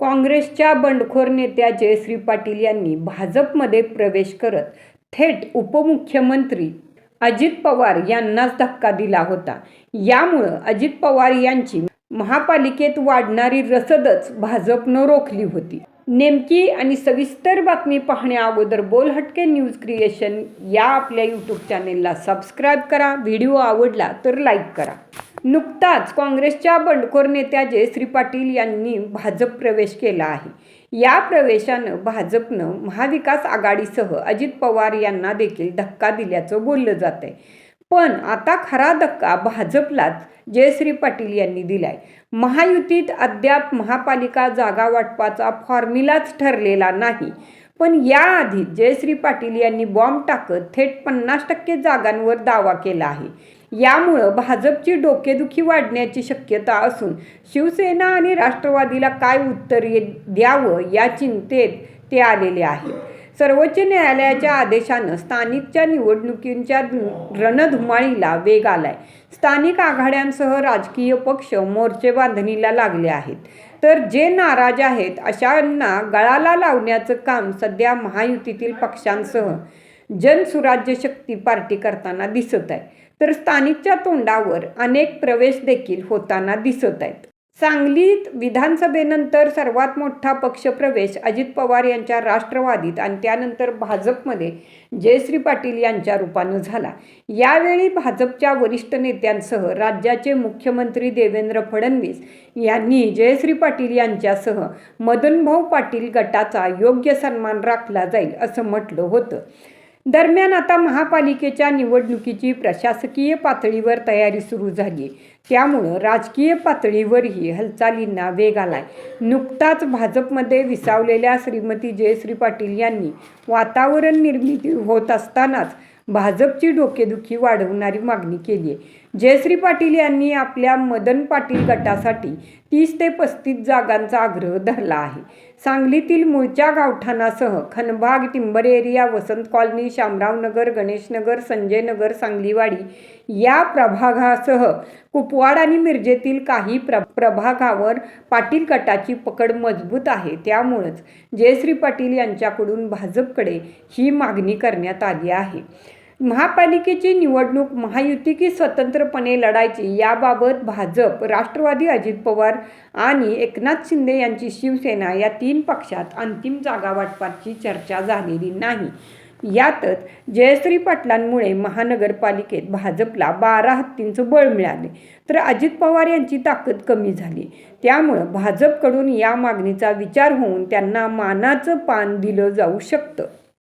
काँग्रेसच्या बंडखोर नेत्या जयश्री पाटील यांनी भाजपमध्ये प्रवेश करत थेट उपमुख्यमंत्री अजित पवार यांनाच धक्का दिला होता. यामुळं अजित पवार यांची महापालिकेत वाढणारी रसदच भाजपनं रोखली होती. नेमकी आणि सविस्तर बातमी पाहण्या अगोदर बोल हटके न्यूज क्रिएशन या आपल्या यूट्यूब चॅनेलला सबस्क्राईब करा. व्हिडिओ आवडला तर लाईक करा. नुकताच काँग्रेसच्या बंडखोर नेत्या जयश्री पाटील यांनी भाजप प्रवेश केला आहे. या प्रवेशानं भाजपनं महाविकास आघाडीसह अजित पवार यांना देखील धक्का दिल्याचं बोललं जात आहे पण आता खरा धक्का भाजपलाच जयश्री पाटील यांनी दिलाय. महायुतीत अद्याप महापालिका जागा वाटपाचा फॉर्म्युलाच ठरलेला नाही. पण याआधी जयश्री पाटील यांनी बॉम्ब टाकत थेट पन्नास टक्के जागांवर दावा केला आहे. यामुळं भाजपची डोकेदुखी वाढण्याची शक्यता असून शिवसेना आणि राष्ट्रवादीला काय उत्तर द्यावं या चिंतेत ते आलेले आहेत. सर्वोच्च न्यायालयाच्या आदेशानं स्थानिकच्या निवडणुकींच्या रणधुमाळीला वेग आलाय. स्थानिक आघाड्यांसह राजकीय पक्ष मोर्चे बांधणीला लागले आहेत. तर जे नाराज आहेत अशांना गळाला लावण्याचं काम सध्या महायुतीतील पक्षांसह जनसुराज्य शक्ती पार्टी करताना दिसत आहे. तर स्थानिकच्या तोंडावर अनेक प्रवेश देखील होताना दिसत आहेत. सांगलीत विधानसभेनंतर सर्वात मोठा पक्षप्रवेश अजित पवार यांच्या राष्ट्रवादीत आणि त्यानंतर भाजपमध्ये जयश्री पाटील यांच्या रूपानं झाला. यावेळी भाजपच्या वरिष्ठ नेत्यांसह राज्याचे मुख्यमंत्री देवेंद्र फडणवीस यांनी जयश्री पाटील यांच्यासह मदनभाऊ पाटील गटाचा योग्य सन्मान राखला जाईल असं म्हटलं होतं. दरम्यान आता महापालिकेच्या निवडणुकीची प्रशासकीय पातळीवर तयारी सुरू झाली. त्यामुळं राजकीय पातळीवरही हालचालींना वेग आलाय. नुकताच भाजपमध्ये विसावलेल्या श्रीमती जयश्री पाटील यांनी वातावरण निर्मिती होत असतानाच भाजपची डोकेदुखी वाढवणारी मागणी केली आहे जयश्री पाटील यांनी आपल्या मदन पाटील गटासाठी तीस ते पस्तीस जागांचा आग्रह धरला आहे. सांगलीतील मूळच्या गावठाणासह Khanbag timber area Vasant colony Shamraonagar Ganeshnagar Sanjaynagar Sangliwadi या प्रभागासह कुपवाड आणि मिरजेतील काही प्र प्रभागावर पाटील गटाची पकड मजबूत आहे. त्यामुळंच जयश्री पाटील यांच्याकडून भाजपकडे ही मागणी करण्यात आली आहे. महापालिकेची निवडणूक महायुती की स्वतंत्रपणे लढायची याबाबत भाजप राष्ट्रवादी अजित पवार आणि एकनाथ शिंदे यांची शिवसेना या तीन पक्षात अंतिम जागा वाटपाची चर्चा झालेली नाही. यातच जयश्री पाटलांमुळे महानगरपालिकेत भाजपला बारा हत्तींचं बळ मिळाले. तर अजित पवार यांची ताकद कमी झाली. त्यामुळं भाजपकडून या मागणीचा विचार होऊन त्यांना मानाचं पान दिलं जाऊ शकतं.